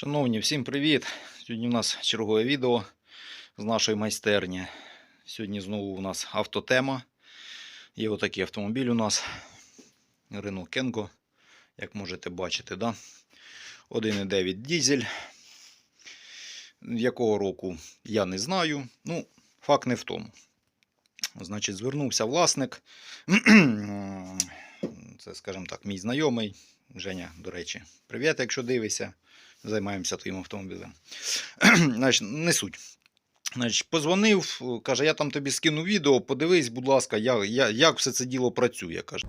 Шановні, всім привіт! Сьогодні у нас чергове відео з нашої майстерні. Сьогодні знову у нас автотема. Є отакий автомобіль у нас. Renault Kengo, як можете бачити, да? 1,9 дізель. Якого року я не знаю. Ну, факт не в тому. Значить, звернувся власник. Це, скажімо так, мій знайомий. Женя, до речі, привіт, якщо дивишся займаємося твоїм автомобілем. Значить, не суть. Значить, позвонив, каже, я там тобі скину відео, подивись, будь ласка, як, як, все це діло працює. каже.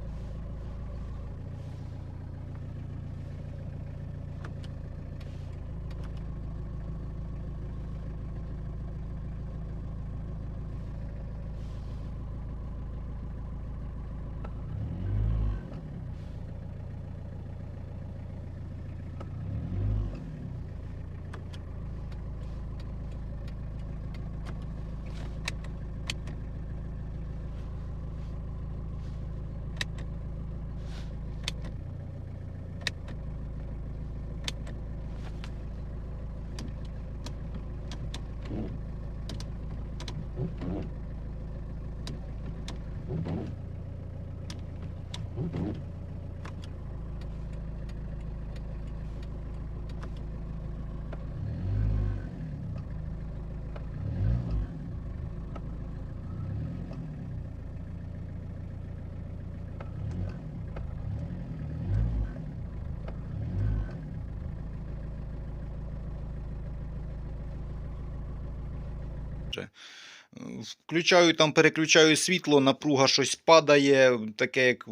Включаю там, переключаю світло, напруга щось падає, таке як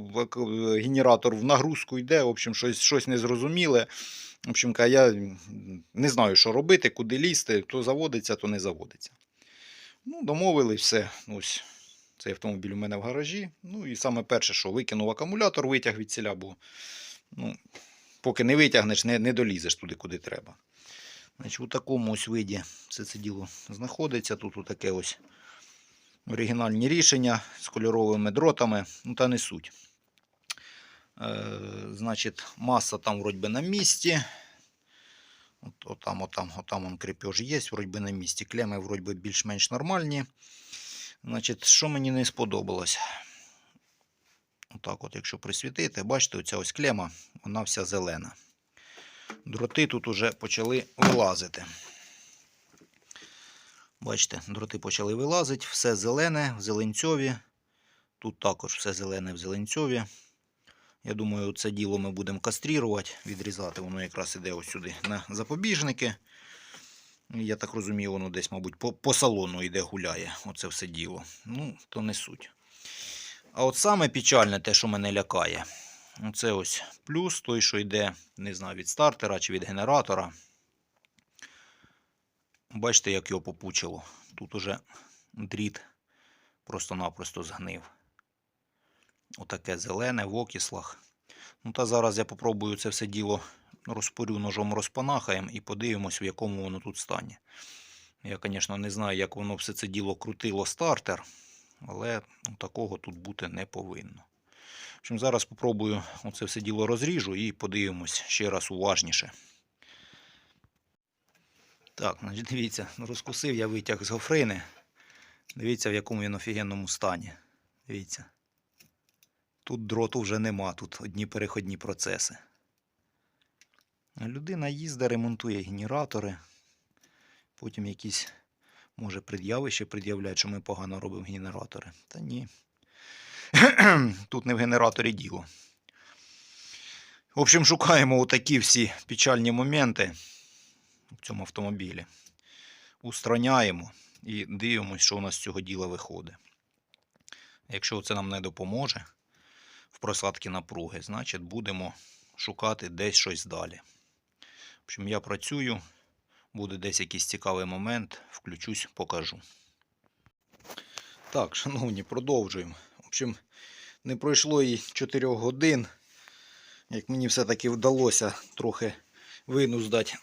генератор в нагрузку йде, в общем, щось, щось незрозуміле. В общем, я не знаю, що робити, куди лізти, то заводиться, то не заводиться. Ну, домовились все. Ось цей автомобіль у мене в гаражі. Ну і саме перше, що викинув акумулятор, витяг від ціля, бо ну, поки не витягнеш, не, не долізеш туди, куди треба. Значить, у такому ось виді все це діло знаходиться. Тут таке ось оригінальні рішення з кольоровими дротами, ну та не суть. Е, значить, маса там вроді на місці. От, отам, отам, отам он крепеж є, вроді би на місці. Клеми вроді би більш-менш нормальні. Значить, що мені не сподобалось? Отак от, якщо присвітити, бачите, оця ось клема, вона вся зелена. Дроти тут уже почали вилазити. Бачите, дроти почали вилазити, все зелене, в зеленцьові. Тут також все зелене в зеленцьові. Я думаю, це діло ми будемо кастрірувати, відрізати. Воно якраз іде ось сюди на запобіжники. Я так розумію, воно десь, мабуть, по, по салону йде гуляє. Оце все діло. Ну, то не суть. А от саме печальне те, що мене лякає, це ось плюс, той, що йде, не знаю, від стартера чи від генератора. Бачите, як його попучило. Тут уже дріт просто-напросто згнив. Отаке зелене в окислах. Ну та зараз я попробую це все діло розпорю ножом розпанахаємо і подивимось, в якому воно тут стані. Я, звісно, не знаю, як воно все це діло крутило стартер, але такого тут бути не повинно. Общем, зараз попробую оце все діло розріжу і подивимось ще раз уважніше. Так, значить, дивіться, розкусив я витяг з гофрини. Дивіться, в якому він офігенному стані. Дивіться. Тут дроту вже нема, тут одні переходні процеси. Людина їздить, ремонтує генератори. Потім якісь, може, пред'яви ще пред'являють, що ми погано робимо генератори. Та ні. Тут не в генераторі діло. В общем, шукаємо отакі всі печальні моменти в цьому автомобілі. Устраняємо і дивимося, що у нас з цього діла виходить. Якщо це нам не допоможе в просадці напруги, значить будемо шукати десь щось далі. В общем, я працюю, буде десь якийсь цікавий момент, включусь, покажу. Так, шановні, продовжуємо. Общем, не пройшло і 4 годин, як мені все-таки вдалося трохи винуздати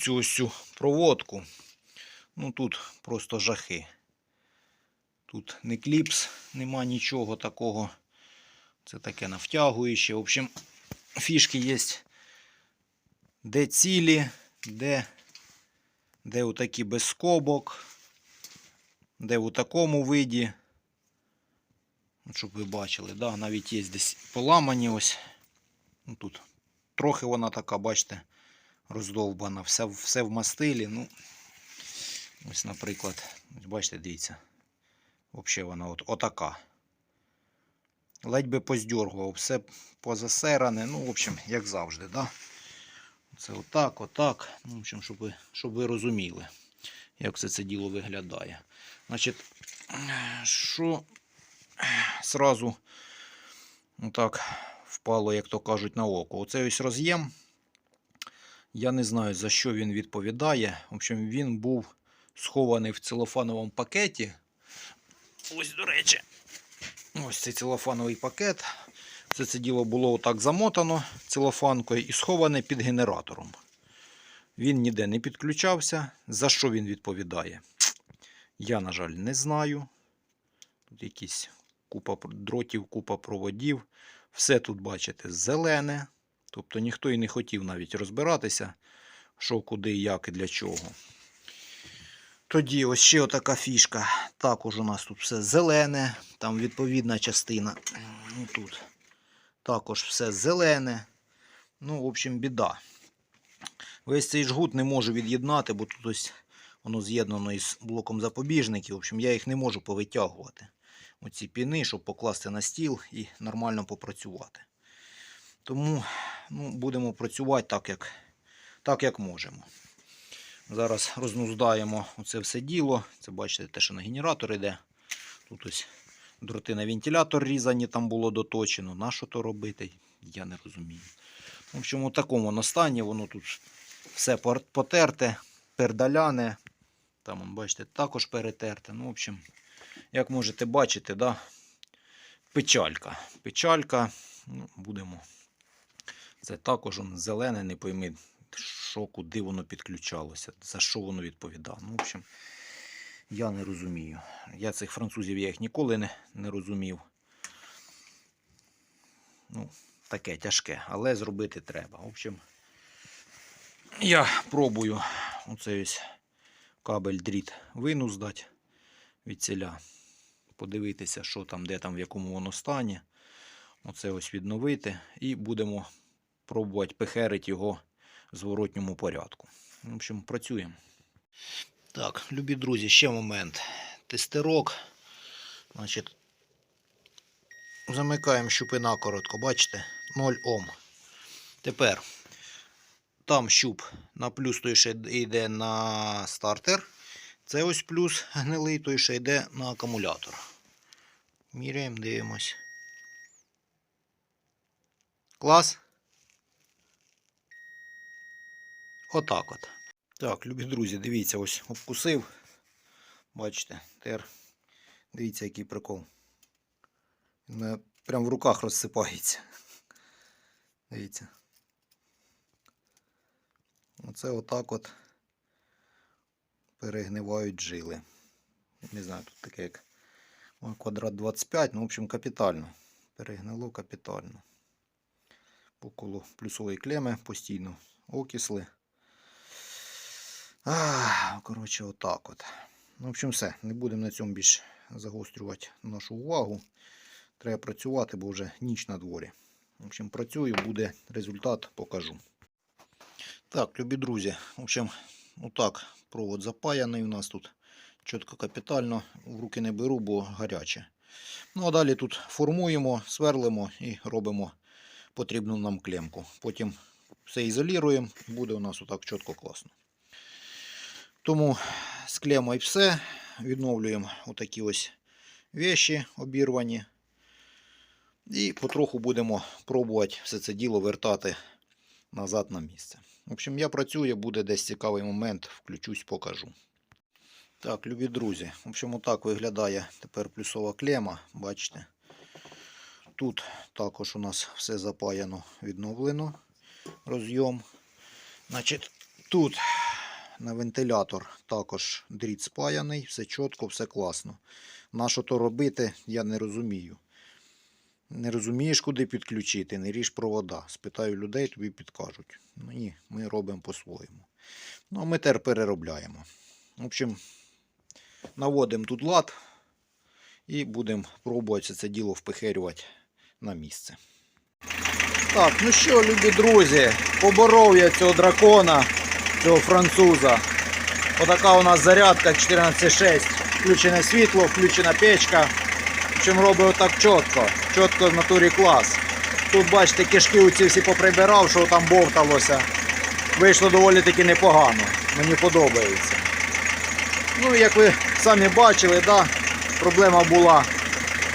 цю ось цю проводку. Ну тут просто жахи. Тут не кліпс, нема нічого такого. Це таке навтягуюче. В общем, фішки є де цілі, де, де отакі без скобок, де у такому виді. Щоб ви бачили, да, навіть є десь поламані ось. Ну, тут трохи вона така, бачите, роздовбана, все, все в мастилі. Ну, ось, наприклад, бачите, дивіться. Взагалі вона от, отака. Ледь би поздьоргував, все позасеране. Ну, в общем, як завжди, да? Це отак, отак. Ну, в общем, щоб ви, щоб ви розуміли, як все це діло виглядає. Значить, що сразу отак впало, як то кажуть, на око. Оцей ось роз'єм. Я не знаю, за що він відповідає. В общем, він був схований в целофановому пакеті. Ось, до речі, ось цей целофановий пакет. Це це діло було отак замотано целофанкою і сховане під генератором. Він ніде не підключався. За що він відповідає? Я, на жаль, не знаю. Тут якісь купа дротів, купа проводів. Все тут, бачите, зелене. Тобто ніхто і не хотів навіть розбиратися, що, куди, як і для чого. Тоді ось ще отака фішка. Також у нас тут все зелене, там відповідна частина. Ну, тут також все зелене. Ну, в общем, біда. Весь цей жгут не можу від'єднати, бо тут ось воно з'єднано із блоком запобіжників. В общем, я їх не можу повитягувати. Оці піни, щоб покласти на стіл і нормально попрацювати. Тому ну, будемо працювати так, як, так, як можемо. Зараз рознуздаємо оце все діло. Це бачите, те, що на генератор йде. Тут ось дроти на вентилятор різані, там було доточено. На що то робити? Я не розумію. В общем, у такому воно стані, воно тут все потерте, пердаляне. Там, бачите, також перетерте. Ну, в общем, як можете бачити, да, печалька. Печалька. Ну, будемо. Це також он, зелене, не пойми, що, куди воно підключалося, за що воно відповідало. Ну, в общем, я не розумію. Я цих французів я їх ніколи не, не розумів. Ну, таке тяжке, але зробити треба. В общем, я пробую оцей кабель дріт винуздати від ціля. Подивитися, що там, де там, в якому воно стані. Оце ось відновити. І будемо пробувати пехерити його в зворотньому порядку. В общем, працюємо. Так, любі друзі, ще момент. Тестерок. Значить, замикаємо щупина коротко, бачите? 0 Ом. Тепер там щуп на плюс той ще йде на стартер. Це ось плюс гнилий, той ще йде на акумулятор. Міряємо, дивимось. Клас. Отак от. Так, любі друзі, дивіться, ось обкусив. Бачите, тер. Дивіться, який прикол. Він прям в руках розсипається. Дивіться. Оце отак от перегнивають жили. Не знаю, тут таке як квадрат 25, ну, в общем, капітально. Перегнило капітально. Около плюсової клеми постійно окисли. Коротше, отак от. Ну, в общем, все. Не будемо на цьому більш загострювати нашу увагу. Треба працювати, бо вже ніч на дворі. В общем, працюю, буде результат, покажу. Так, любі друзі, в общем, отак провод запаяний у нас тут. Чітко капітально, в руки не беру, бо гаряче. Ну а далі тут формуємо, сверлимо і робимо потрібну нам клемку. Потім все ізолюємо, буде у нас отак чітко класно. Тому з клемою все. Відновлюємо отакі ось вещі обірвані. І потроху будемо пробувати все це діло вертати назад на місце. В общем, я працюю, буде десь цікавий момент, включусь, покажу. Так, любі друзі, в общем, отак виглядає тепер плюсова клема, бачите. Тут також у нас все запаяно, відновлено розйом. Тут на вентилятор також дріт спаяний, все чітко, все класно. На що то робити, я не розумію. Не розумієш, куди підключити, не ріж провода. Спитаю людей, тобі підкажуть. Ну ні, ми робимо по-своєму. Ну, а ми тепер переробляємо. В общем, наводимо тут лад і будемо пробувати це діло впихерювати на місце. Так, ну що, любі друзі, поборов я цього дракона, цього француза. Отака у нас зарядка 14.6. Включене світло, включена печка. Чим робить отак чітко. Чітко в натурі клас. Тут, бачите, кишки оці всі поприбирав, що там бовталося. Вийшло доволі таки непогано. Мені подобається. Ну, як ви самі бачили, да, проблема була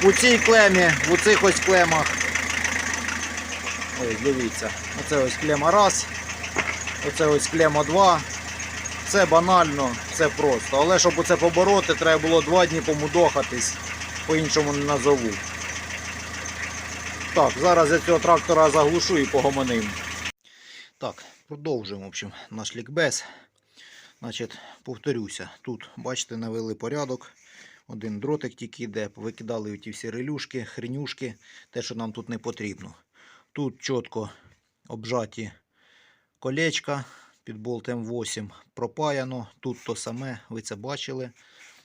у цій клемі, в оцих ось клемах. Ось, дивіться. Оце ось клема раз. Оце ось клема 2. Це банально, це просто. Але щоб оце побороти, треба було два дні помудохатись, по-іншому не назову. Так, зараз я цього трактора заглушу і погомоним. Так, продовжуємо в общем, наш лікбез. Значить, повторюся, тут, бачите, навели порядок. Один дротик тільки йде, викидали ті всі релюшки, хренюшки, те, що нам тут не потрібно. Тут чітко обжаті колечка під болт М8 пропаяно. Тут то саме, ви це бачили.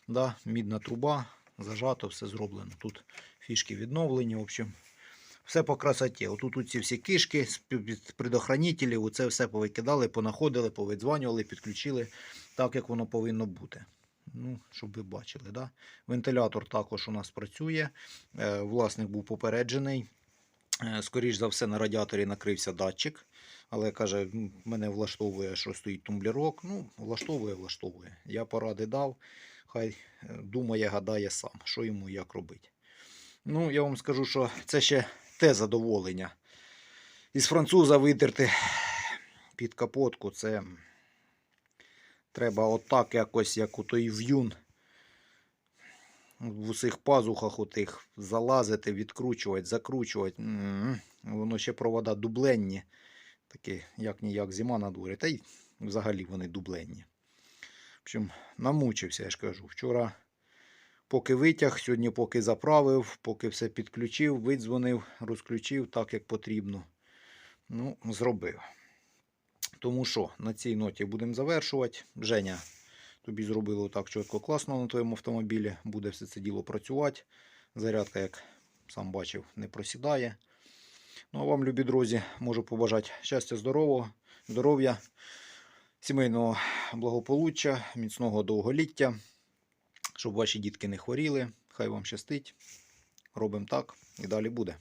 Да? Мідна труба, зажато, все зроблено. Тут фішки відновлені. В общем, все по красоті. Отут ці всі кишки, предохранителі, оце все повикидали, понаходили, повидзванювали, підключили так, як воно повинно бути. Ну, щоб ви бачили. Да? Вентилятор також у нас працює. Е, Власник був попереджений. Е, Скоріш за все, на радіаторі накрився датчик. Але каже, мене влаштовує, що стоїть тумблерок. Ну, влаштовує, влаштовує. Я поради дав. Хай е, думає, гадає сам, що йому як робити. Ну, я вам скажу, що це ще те задоволення. Із француза видерти під капотку, це треба отак якось, як у той в'юн. В усіх пазухах отих залазити, відкручувати, закручувати. Воно ще провода дубленні. Такі, як ніяк зима на дворі. Та й взагалі вони дубленні. Общем, намучився, я ж кажу. Вчора поки витяг, сьогодні поки заправив, поки все підключив, видзвонив, розключив так, як потрібно. Ну, зробив. Тому що на цій ноті будемо завершувати. Женя, тобі зробили так чітко класно на твоєму автомобілі. Буде все це діло працювати. Зарядка, як сам бачив, не просідає. Ну а вам, любі друзі, можу побажати щастя, здоров'я, сімейного благополуччя, міцного довголіття, щоб ваші дітки не хворіли. Хай вам щастить. Робимо так і далі буде.